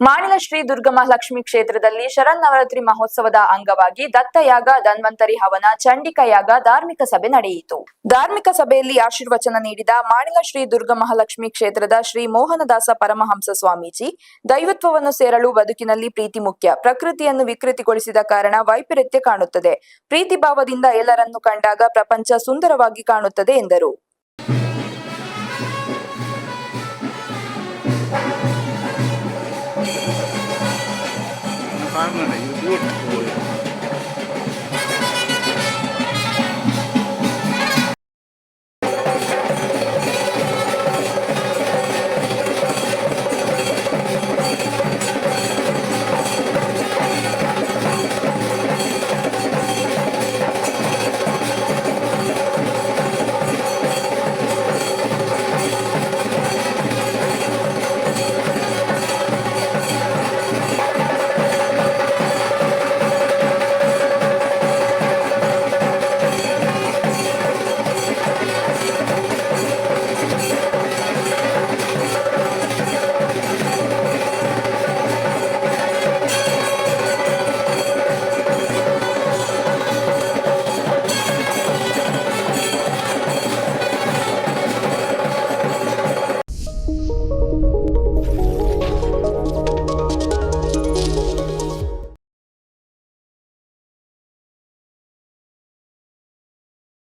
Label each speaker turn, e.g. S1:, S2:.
S1: ಮಾಣಿಲ ಶ್ರೀ ದುರ್ಗಮಹಾಲಕ್ಷ್ಮಿ ಕ್ಷೇತ್ರದಲ್ಲಿ ಶರನ್ನವರಾತ್ರಿ ಮಹೋತ್ಸವದ ಅಂಗವಾಗಿ ದತ್ತಯಾಗ, ಧನ್ವಂತರಿ ಹವನ ಚಂಡಿಕ ಯಾಗ ಧಾರ್ಮಿಕ ಸಭೆ ನಡೆಯಿತು. ಧಾರ್ಮಿಕ ಸಭೆಯಲ್ಲಿ ಆಶೀರ್ವಚನ ನೀಡಿದ ಮಾಣಿಲ ಶ್ರೀ ದುರ್ಗಮಹಾಲಕ್ಷ್ಮಿ ಕ್ಷೇತ್ರದ ಶ್ರೀ ಮೋಹನದಾಸ ಪರಮಹಂಸ ಸ್ವಾಮೀಜಿ, ದೈವತ್ವವನ್ನು ಸೇರಲು ಬದುಕಿನಲ್ಲಿ ಪ್ರೀತಿ ಮುಖ್ಯ. ಪ್ರಕೃತಿಯನ್ನು ವಿಕೃತಿಗೊಳಿಸಿದ ಕಾರಣ ವೈಪರೀತ್ಯ ಕಾಣುತ್ತದೆ. ಪ್ರೀತಿ ಭಾವದಿಂದ ಎಲ್ಲರನ್ನು ಕಂಡಾಗ ಪ್ರಪಂಚ ಸುಂದರವಾಗಿ ಕಾಣುತ್ತದೆ ಎಂದರು.
S2: Karnını yudurtmuyor. thank you